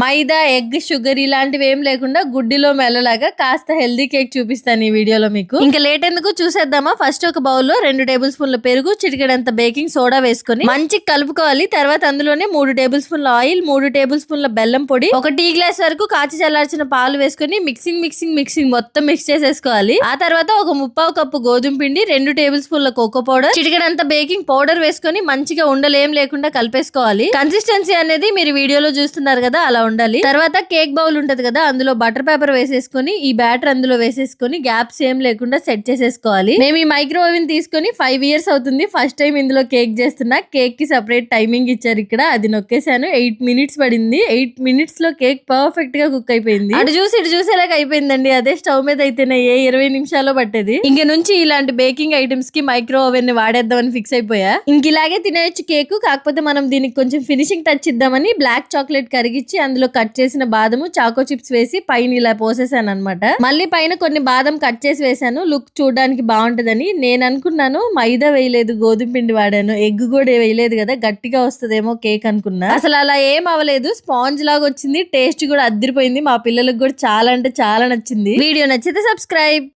మైదా egg sugar ఇలాంటివి ఏం లేకుండా గుడ్డిలో మెల్లలాగా కాస్త హెల్దీ కేక్ చూపిస్తాను ఈ వీడియోలో మీకు. ఇంకా లేట్ ఎందుకు చూసేద్దామా? ఫస్ట్ ఒక బౌల్లో రెండు టేబుల్ స్పూన్ల పెరుగు చిటికెడంత బేకింగ్ సోడా వేసుకొని మంచి కలుపుకోవాలి. తర్వాత అందులోనే మూడు టేబుల్ స్పూన్ల ఆయిల్ మూడు టేబుల్ స్పూన్ల బెల్లం పొడి ఒక టీ గ్లాస్ వరకు కాచి చల్లార్చిన పాలు వేసుకొని మిక్సింగ్ మిక్సింగ్ మిక్సింగ్ మొత్తం మిక్స్ చేసేసుకోవాలి. ఆ తర్వాత ఒక ముప్పావు కప్పు గోధుమ పిండి రెండు టేబుల్ స్పూన్ల కోకో పౌడర్ చిటికెడంత బేకింగ్ పౌడర్ వేసుకొని మంచిగా ఉండలేం లేకుండా కలిపేసుకోవాలి. కన్సిస్టెన్సీ అనేది మీరు వీడియోలో చూస్తున్నారు కదా అలా ఉండాలి తర్వాత కేక్ బౌల్ ఉంటది కదా అందులో బటర్ పేపర్ వేసేసుకొని ఈ బ్యాటర్ అందులో వేసేసుకొని గ్యాప్స్ ఏం లేకుండా సెట్ చేసేసుకోవాలి. మేము ఈ మైక్రో ఓవెన్ తీసుకొని ఫైవ్ ఇయర్స్ అవుతుంది. ఫస్ట్ టైం ఇందులో కేక్ చేస్తున్నా. కేక్కి సెపరేట్ టైమింగ్ ఇచ్చారు ఇక్కడ. అది నొక్కేసాను ఎయిట్ మినిట్స్ పడింది. ఎయిట్ మినిట్స్లో కేక్ పర్ఫెక్ట్గా కుక్ అయిపోయింది. అటు చూసి ఇటు చూసేలాగా అయిపోయిందండి. అదే స్టవ్ మీద అయితేనే ఏ ఇరవై నిమిషాల్లో పట్టేది. ఇంక నుంచి ఇలాంటి బేకింగ్ ఐటమ్స్కి మైక్రో ఓవెన్ని వాడేద్దామని ఫిక్స్ అయిపోయా. ఇంక ఇలాగే తినేయచ్చు కేక్. కాకపోతే మనం దీనికి కొంచెం ఫినిషింగ్ టచ్ ఇద్దామని బ్లాక్ చాక్లెట్ కరిగిచ్చి అందులో కట్ చేసిన బాదము చాకో చిప్స్ వేసి పైన ఇలా పోసేసాను అనమాట మళ్ళీ పైన కొన్ని బాదం కట్ చేసి వేసాను. లుక్ చూడడానికి బాగుంటుందని నేను అనుకున్నాను. మైదా వేయలేదు గోధుమ పిండి వాడాను. ఎగ్ కూడా వేయలేదు కదా గట్టిగా వస్తుందేమో కేక్ అనుకున్నా. అసలు అలా ఏం అవ్వలేదు. స్పాంజ్ లాగా వచ్చింది. టేస్ట్ కూడా అద్దరిపోయింది. మా పిల్లలకు కూడా చాలా అంటే చాలా నచ్చింది. వీడియో నచ్చితే సబ్స్క్రైబ్.